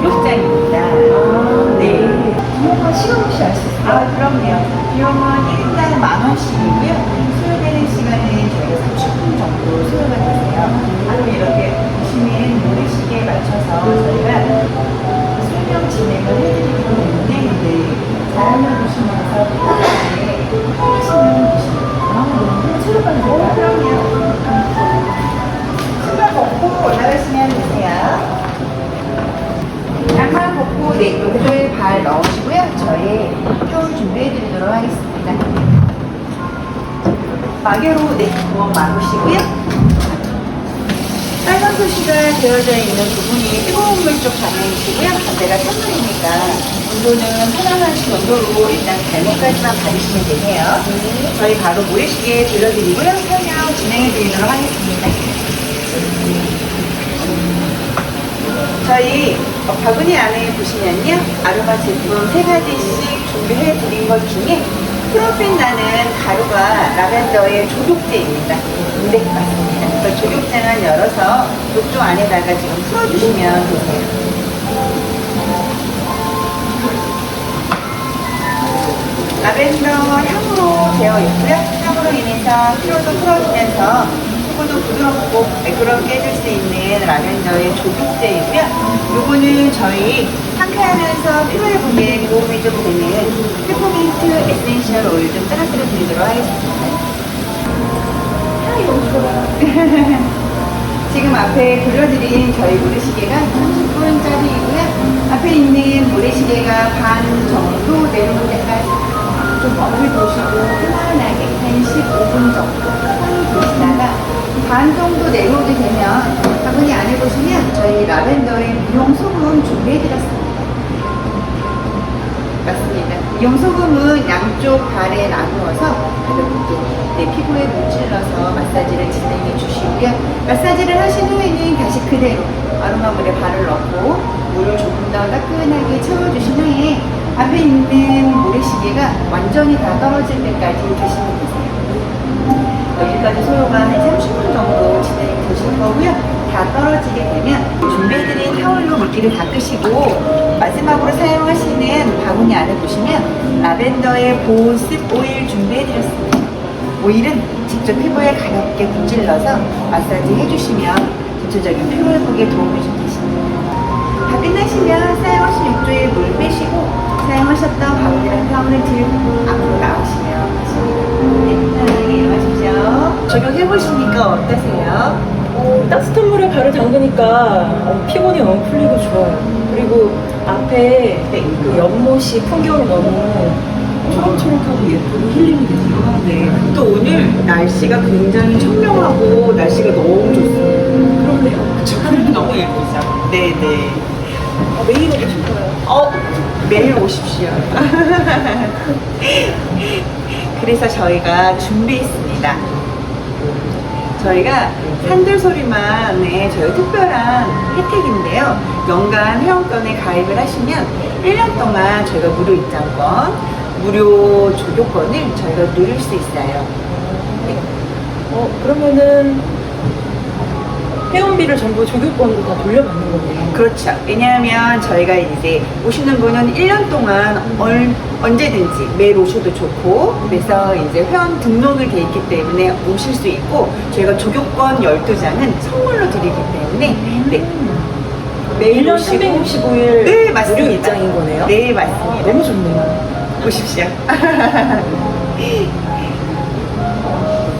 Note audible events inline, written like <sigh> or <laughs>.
졸업장입니다. 네. 비용은 시간 혹시 알 수 있어요? 아, 그럼요. 비용은 1인당 만 원씩이고요. 발 넣으시고요. 저의 표 준비해 드리도록 하겠습니다. 마개로 네, 구멍 막으시고요. 빨간 표시가 되어져 있는 부분이 뜨거운 물 쪽 방향이시고요. 반대가 찬물이니까 온도는 편안하신 온도로 일단 발목까지만 받으시면 되네요. 저희 바로 모래시계 들려드리고요. 설명 진행해 드리도록 하겠습니다. 저희 어, 바구니 안에 보시면요. 아로마 제품 세 가지씩 준비해 드린 것 중에 프로펜 나는 가루가 라벤더의 조격제입니다. 네, 맞습니다. 그 조격제만 열어서 욕조 안에다가 지금 풀어주시면 되세요. 라벤더 향으로 되어 있고요. 향으로 인해서 피로도 풀어주면서 피부도 부드럽고 매끄럽게 해줄 수 있는 라벤더의 조격제이고요. 요거는 저희 상쾌하면서 피로 회복에 도움이 좀 되는 페퍼민트 에센셜 오일 좀 떨어뜨려 드리도록 하겠습니다. 향이 너무 좋아요. 지금 앞에 돌려드린 저희 모래시계가 되면 바구니 안에 보시면 저희 라벤더의 미용 소금 준비해드렸습니다. 맞습니다. 미용 소금은 양쪽 발에 나누어서 가볍게 내 피부에 문질러서 마사지를 진행해 주시고요. 마사지를 하신 후에는 다시 그대로 아로마 물에 발을 넣고 물을 조금 더 따끈하게 채워주신 후에 앞에 있는 모래시계가 완전히 다 떨어질 때까지 드시면 되세요. 여기까지 소요가 다 떨어지게 되면 준비해드린 타월로 물기를 닦으시고 마지막으로 사용하시는 바구니 안에 보시면 라벤더의 보습 오일 준비해드렸습니다. 오일은 직접 피부에 가볍게 문질러서 마사지 해주시면 전체적인 피부 회복에 도움이 좀 되십니다. 다 끝나시면 사용하신 욕조에 물 빼시고 사용하셨던 바구니랑 타월을 들고 앞으로 나오시면 되십니다. 네, 편안하게 이용하십시오. 적용해보시니까 어떠세요? 어, 따뜻한 물에 발을 담그니까 어, 피곤이 너무 풀리고 좋아요. 그리고 앞에 그 연못이 풍경이 너무 초록초록하고 예쁘고 힐링이 되세요. 네. 또 오늘 날씨가 굉장히 청명하고 날씨가 너무 좋습니다. 그렇네요. 저 하늘이 너무 예쁘죠? 네네. 어, 매일 오고 싶어요. 어, 매일 오십시오. <laughs> 그래서 저희가 준비했습니다. 저희가 산들소리만의 저희 특별한 혜택인데요. 연간 회원권에 가입을 하시면 1년 동안 저희가 무료 입장권, 무료 조교권을 저희가 누릴 수 있어요. 어, 그러면은 회원비를 전부 조교권으로 다 돌려받는 거네요. 그렇죠. 왜냐하면 저희가 이제 오시는 분은 1년 동안 얼- 언제든지 매일 오셔도 좋고 그래서 이제 회원 등록이 돼 있기 때문에 오실 수 있고 저희가 조교권 12장은 선물로 드리기 때문에 네, 매일 1년 오시고 365일 네, 맞습니다. 무료 입장인 거네요. 네, 맞습니다. 너무 좋네요. 오십시오. <laughs>